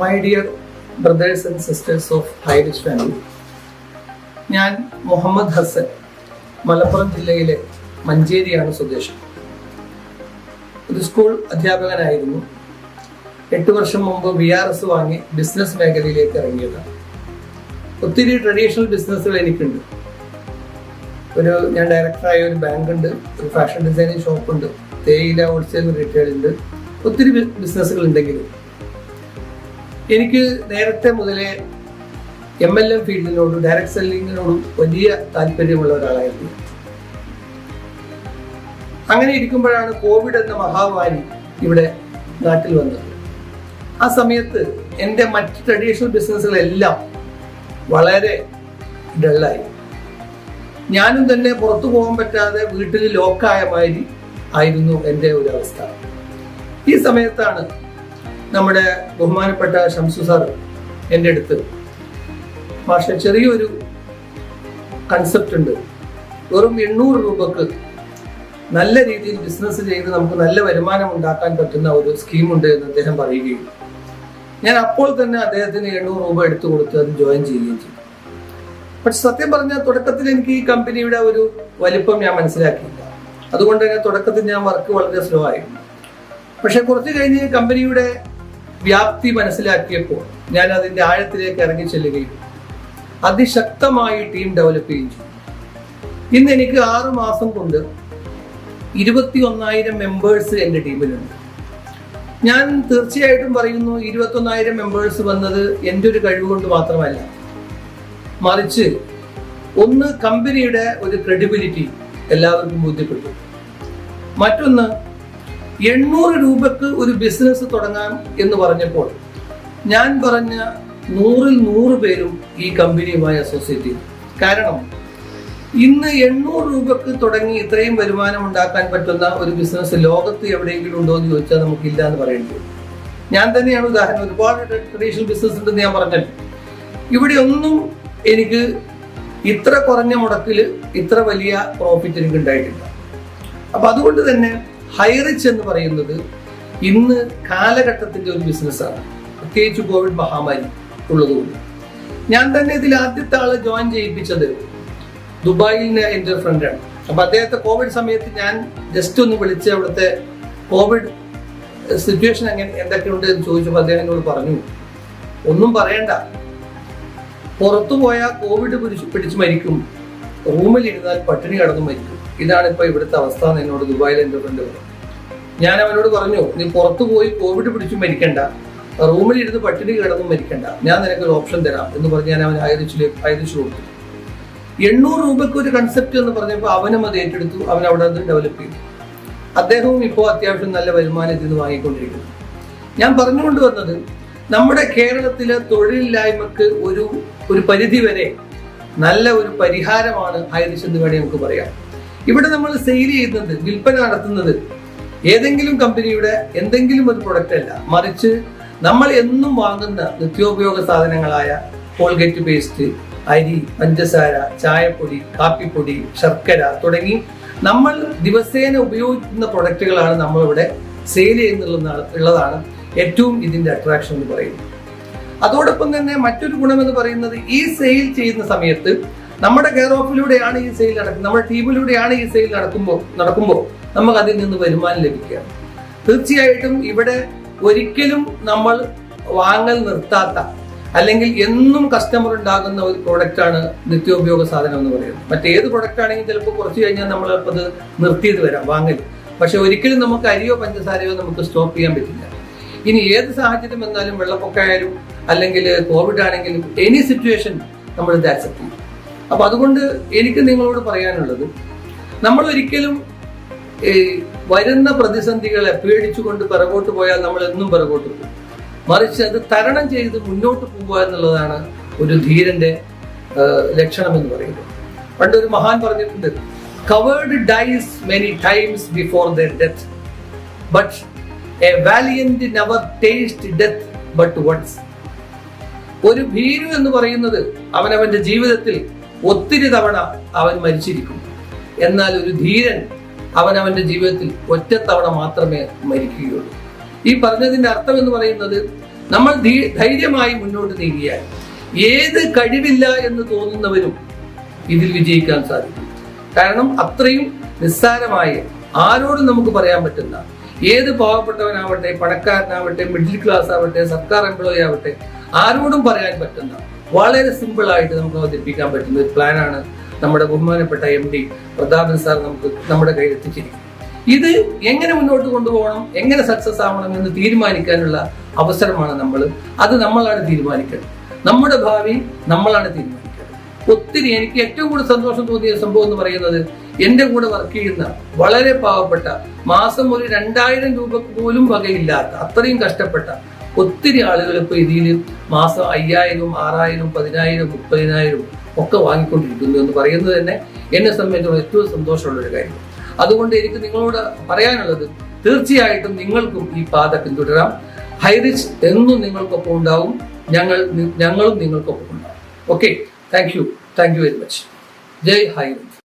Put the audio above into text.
My dear brothers and sisters of Highrich family ഞാൻ മുഹമ്മദ് ഹസൻ മലപ്പുറം ജില്ലയിലെ മഞ്ചേരിയാണ് സ്വദേശം. ഒരു സ്കൂൾ അധ്യാപകനായിരുന്നു. എട്ട് വർഷം മുമ്പ് ബി ആർ എസ് വാങ്ങി ബിസിനസ് മേഖലയിലേക്ക് ഇറങ്ങിയതാണ് ഒത്തിരി ട്രഡീഷണൽ ബിസിനസ്സുകൾ എനിക്കുണ്ട്. ഒരു ഞാൻ ഡയറക്ടറായ ഒരു ബാങ്ക് ഉണ്ട് ഒരു ഫാഷൻ ഡിസൈനിങ് ഷോപ്പ് ഉണ്ട് തേയില ഹോൾസെയിൽ റീറ്റെയിൽ ഉണ്ട് ഒത്തിരി ബിസിനസ്സുകൾ ഉണ്ടെങ്കിലും എനിക്ക് നേരത്തെ മുതലേ എം എൽ എം ഫീൽഡിനോടും ഡയറക്ട് സെല്ലിങ്ങിനോടും വലിയ താല്പര്യമുള്ള ഒരാളായിരുന്നു. അങ്ങനെ ഇരിക്കുമ്പോഴാണ് കോവിഡ് എന്ന മഹാമാരി ഇവിടെ നാട്ടിൽ വന്നത്. ആ സമയത്ത് എന്റെ മറ്റ് ട്രഡീഷണൽ ബിസിനസ്സുകളെല്ലാം വളരെ ഡള്ളായി ഞാനും തന്നെ പുറത്തു പോകാൻ പറ്റാതെ വീട്ടിൽ ലോക്കായ മാതിരി ആയിരുന്നു എന്റെ ഒരു അവസ്ഥ. ഈ സമയത്താണ് നമ്മുടെ ബഹുമാനപ്പെട്ട ഷംസു സാർ എന്റെ അടുത്ത്. പക്ഷെ ചെറിയൊരു കൺസെപ്റ്റ് ഉണ്ട്. വെറും എണ്ണൂറ് രൂപക്ക് നല്ല രീതിയിൽ ബിസിനസ് ചെയ്ത് നമുക്ക് നല്ല വരുമാനം ഉണ്ടാക്കാൻ പറ്റുന്ന ഒരു സ്കീമുണ്ട് എന്ന് അദ്ദേഹം പറയുകയും. ഞാൻ അപ്പോൾ തന്നെ അദ്ദേഹത്തിന് എണ്ണൂറ് രൂപ എടുത്തു കൊടുത്ത് അത് ജോയിൻ ചെയ്യുകയും ചെയ്തു. പക്ഷെ സത്യം പറഞ്ഞാൽ തുടക്കത്തിൽ എനിക്ക് ഈ കമ്പനിയുടെ ഒരു വലിപ്പം ഞാൻ മനസ്സിലാക്കിയില്ല. അതുകൊണ്ട് തന്നെ തുടക്കത്തിൽ ഞാൻ വർക്ക് വളരെ സ്ലോ ആയിരുന്നു. പക്ഷെ കുറച്ച് കഴിഞ്ഞ് കമ്പനിയുടെ വ്യാപ്തി മനസ്സിലാക്കിയപ്പോൾ ഞാൻ അതിന്റെ ആഴത്തിലേക്ക് ഇറങ്ങി ചെല്ലുകയും അതിശക്തമായി ടീം ഡെവലപ്പ് ചെയ്യും ഇന്ന് എനിക്ക് ആറ് മാസം കൊണ്ട് ഇരുപത്തി ഒന്നായിരം മെമ്പേഴ്സ് എന്റെ ടീമിലുണ്ട്. ഞാൻ തീർച്ചയായിട്ടും പറയുന്നു ഇരുപത്തി ഒന്നായിരം മെമ്പേഴ്സ് വന്നത് എന്റെ ഒരു കഴിവ് കൊണ്ട് മാത്രമല്ല മറിച്ച് ഒന്ന് കമ്പനിയുടെ ഒരു ക്രെഡിബിലിറ്റി എല്ലാവർക്കും ബോധ്യപ്പെട്ടു. മറ്റൊന്ന് എണ്ണൂറ് രൂപക്ക് ഒരു ബിസിനസ് തുടങ്ങാം എന്ന് പറഞ്ഞപ്പോൾ ഞാൻ പറഞ്ഞ നൂറിൽ നൂറ് പേരും ഈ കമ്പനിയുമായി അസോസിയേറ്റ് ചെയ്തു. കാരണം ഇന്ന് എണ്ണൂറ് രൂപക്ക് തുടങ്ങി ഇത്രയും വരുമാനം ഉണ്ടാക്കാൻ പറ്റുന്ന ഒരു ബിസിനസ് ലോകത്ത് എവിടെയെങ്കിലും ഉണ്ടോ എന്ന് ചോദിച്ചാൽ നമുക്കില്ല എന്ന് പറയേണ്ടി വരും. ഞാൻ തന്നെയാണ് ഉദാഹരണം ഒരുപാട് ട്രഡീഷണൽ ബിസിനസ് ഉണ്ടെന്ന് ഞാൻ പറഞ്ഞത് ഇവിടെ ഒന്നും എനിക്ക് ഇത്ര കുറഞ്ഞ മുടക്കിൽ ഇത്ര വലിയ പ്രോഫിറ്റ് എനിക്ക് ഉണ്ടായിട്ടില്ല. അപ്പൊ അതുകൊണ്ട് തന്നെ ഹൈറിച്ച് എന്ന് പറയുന്നത് ഇന്ന് കാലഘട്ടത്തിന്റെ ഒരു ബിസിനസ്സാണ്. പ്രത്യേകിച്ച് കോവിഡ് മഹാമാരി ഉള്ളതുകൊണ്ട്. ഞാൻ തന്നെ ഇതിൽ ആദ്യത്തെ ആൾ ജോയിൻ ചെയ്യിപ്പിച്ചത് നിന്ന് എന്റെ ഫ്രണ്ടാണ് അപ്പൊ അദ്ദേഹത്തെ കോവിഡ് സമയത്ത് ഞാൻ ജസ്റ്റ് ഒന്ന് വിളിച്ച് അവിടുത്തെ കോവിഡ് സിറ്റുവേഷൻ എങ്ങനെ എന്തൊക്കെയുണ്ട് എന്ന് ചോദിച്ചപ്പോൾ അദ്ദേഹം എന്നോട് പറഞ്ഞു ഒന്നും പറയണ്ട. പുറത്തു പോയാൽ കോവിഡ് പിടിച്ച് പിടിച്ച് മരിക്കും. റൂമിൽ ഇരുന്നാൽ പട്ടിണി കടന്നു മരിക്കും. ഇതാണ് ഇപ്പൊ ഇവിടുത്തെ അവസ്ഥ എന്ന് എന്നോട് ദുബായിൽ എന്റെ ഫ്രണ്ട് പറഞ്ഞു. ഞാൻ അവനോട് പറഞ്ഞു നീ പുറത്തു പോയി കോവിഡ് പിടിച്ചു മരിക്കണ്ട. റൂമിൽ ഇരുന്ന് പട്ടിണി കിടന്നും മരിക്കണ്ട. ഞാൻ നിനക്ക് ഒരു ഓപ്ഷൻ തരാം. എന്ന് പറഞ്ഞ് ഞാൻ അവൻ ആയിരച്ചിലേക്ക് ആയിരച്ചു കൊടുത്തു. എണ്ണൂറ് രൂപയ്ക്ക് ഒരു കൺസെപ്റ്റ് എന്ന് പറഞ്ഞപ്പോൾ അവനും അത് ഏറ്റെടുത്തു. അവൻ അവിടെ അത് ഡെവലപ്പ് ചെയ്തു. അദ്ദേഹവും ഇപ്പോൾ അത്യാവശ്യം നല്ല വരുമാനം ഇതിൽ നിന്ന് വാങ്ങിക്കൊണ്ടിരിക്കുന്നു. ഞാൻ പറഞ്ഞുകൊണ്ട് വന്നത് നമ്മുടെ കേരളത്തിലെ തൊഴിലില്ലായ്മക്ക് ഒരു ഒരു പരിധി വരെ നല്ല ഒരു പരിഹാരമാണ് ഹൈറിച്ച് എന്ന് വേണേ നമുക്ക് പറയാം. ഇവിടെ നമ്മൾ സെയിൽ ചെയ്യുന്നത് വിൽപ്പന നടത്തുന്നത് ഏതെങ്കിലും കമ്പനിയുടെ എന്തെങ്കിലും ഒരു പ്രൊഡക്റ്റ് അല്ല. മറിച്ച് നമ്മൾ എന്നും വാങ്ങുന്ന നിത്യോപയോഗ സാധനങ്ങളായ കോൾഗേറ്റ് പേസ്റ്റ് അരി പഞ്ചസാര ചായപ്പൊടി കാപ്പിപ്പൊടി ശർക്കര തുടങ്ങി നമ്മൾ ദിവസേന ഉപയോഗിക്കുന്ന പ്രൊഡക്റ്റുകളാണ് നമ്മളിവിടെ സെയിൽ ചെയ്യുന്നുള്ളതാണ് ഏറ്റവും ഇതിന്റെ അട്രാക്ഷൻ എന്ന് പറയുന്നത്. അതോടൊപ്പം തന്നെ മറ്റൊരു ഗുണം എന്ന് പറയുന്നത് ഈ സെയിൽ ചെയ്യുന്ന സമയത്ത് നമ്മുടെ കെയർ ഓഫിലൂടെയാണ് ഈ സെയിൽ നടക്കുന്നത് നമ്മുടെ ടീമിലൂടെയാണ് ഈ സെയിൽ നടക്കുമ്പോൾ നടക്കുമ്പോൾ നമുക്ക് അതിൽ നിന്ന് വരുമാനം ലഭിക്കുക. തീർച്ചയായിട്ടും ഇവിടെ ഒരിക്കലും നമ്മൾ വാങ്ങൽ നിർത്താത്ത അല്ലെങ്കിൽ എന്നും കസ്റ്റമർ ഉണ്ടാകുന്ന ഒരു പ്രോഡക്റ്റാണ് നിത്യോപയോഗ സാധനം എന്ന് പറയുന്നത്. മറ്റേത് പ്രോഡക്റ്റ് ആണെങ്കിൽ ചിലപ്പോൾ കുറച്ച് കഴിഞ്ഞാൽ നമ്മൾ അത് നിർത്തിയത് വരാം വാങ്ങൽ പക്ഷെ ഒരിക്കലും നമുക്ക് അരിയോ പഞ്ചസാരയോ നമുക്ക് സ്റ്റോപ്പ് ചെയ്യാൻ പറ്റില്ല. ഇനി ഏത് സാഹചര്യം വന്നാലും വെള്ളപ്പൊക്കമായാലും അല്ലെങ്കിൽ കോവിഡ് ആണെങ്കിലും എനി സിറ്റുവേഷൻ നമ്മൾ ഇത് ആക്സെപ്റ്റ് ചെയ്യും. അപ്പൊ അതുകൊണ്ട് എനിക്ക് നിങ്ങളോട് പറയാനുള്ളത് നമ്മൾ ഒരിക്കലും ഈ വരുന്ന പ്രതിസന്ധികളെ പേടിച്ചുകൊണ്ട് പിറകോട്ട് പോയാൽ നമ്മൾ എന്നും പിറകോട്ട് പോകും. മറിച്ച് അത് തരണം ചെയ്ത് മുന്നോട്ട് പോകുക എന്നുള്ളതാണ് ഒരു ധീരന്റെ ലക്ഷണം എന്ന് പറയുന്നത്. പണ്ട് ഒരു മഹാൻ പറഞ്ഞിട്ടുണ്ട് cowards die many times before their death but a valiant never taste death but once ഒരു ഭീരു എന്ന് പറയുന്നത് അവനവന്റെ ജീവിതത്തിൽ ഒത്തിരി തവണ അവൻ മരിച്ചിരിക്കും. എന്നാൽ ഒരു ധീരൻ അവനവന്റെ ജീവിതത്തിൽ ഒറ്റത്തവണ മാത്രമേ മരിക്കുകയുള്ളൂ. ഈ പറഞ്ഞതിന്റെ അർത്ഥം എന്ന് പറയുന്നത് നമ്മൾ ധൈര്യമായി മുന്നോട്ട് നീങ്ങിയാൽ ഏത് കഴിവില്ല എന്ന് തോന്നുന്നവരും ഇതിൽ വിജയിക്കാൻ സാധിക്കും. കാരണം അത്രയും നിസ്സാരമായി ആരോടും നമുക്ക് പറയാൻ പറ്റുന്ന ഏത് പാവപ്പെട്ടവനാവട്ടെ പണക്കാരനാവട്ടെ മിഡിൽ ക്ലാസ് ആവട്ടെ സർക്കാർ എംപ്ലോയി ആവട്ടെ ആരോടും പറയാൻ പറ്റുന്ന വളരെ സിമ്പിൾ ആയിട്ട് നമുക്ക് അവതരിപ്പിക്കാൻ പറ്റുന്ന ഒരു പ്ലാനാണ് നമ്മുടെ ബഹുമാനപ്പെട്ട എം ഡി പ്രതാപൻ സാർ നമുക്ക് നമ്മുടെ കയ്യിൽ എത്തിച്ചിരിക്കുന്നത്. ഇത് എങ്ങനെ മുന്നോട്ട് കൊണ്ടുപോകണം എങ്ങനെ സക്സസ് ആവണം എന്ന് തീരുമാനിക്കാനുള്ള അവസരമാണ് നമ്മൾ അത് നമ്മളാണ് തീരുമാനിക്കേണ്ടത്. നമ്മുടെ ഭാവി നമ്മളാണ് തീരുമാനിക്കേണ്ടത്. ഒത്തിരി എനിക്ക് ഏറ്റവും കൂടുതൽ സന്തോഷം തോന്നിയ സംഭവം എന്ന് പറയുന്നത് എന്റെ കൂടെ വർക്ക് ചെയ്യുന്ന വളരെ പാവപ്പെട്ട മാസം ഒരു രണ്ടായിരം രൂപ പോലും വകയില്ലാത്ത അത്രയും കഷ്ടപ്പെട്ട ഒത്തിരി ആളുകൾ ഇപ്പൊ ഇതിൽ മാസം അയ്യായിരം ആറായിരം പതിനായിരം മുപ്പതിനായിരം ഒക്കെ വാങ്ങിക്കൊണ്ടിരിക്കുന്നു എന്ന് പറയുന്നത് തന്നെ എന്നെ സംബന്ധിച്ചുള്ള ഏറ്റവും സന്തോഷമുള്ള ഒരു കാര്യം. അതുകൊണ്ട് എനിക്ക് നിങ്ങളോട് പറയാനുള്ളത് തീർച്ചയായിട്ടും നിങ്ങൾക്കും ഈ പാത പിന്തുടരാം. ഹൈറിച്ച് എന്നും നിങ്ങൾക്കൊപ്പം ഉണ്ടാവും. ഞങ്ങൾ ഞങ്ങളും നിങ്ങൾക്കൊപ്പം ഉണ്ടാവും. Okay thank you thank you very much Jai Highrich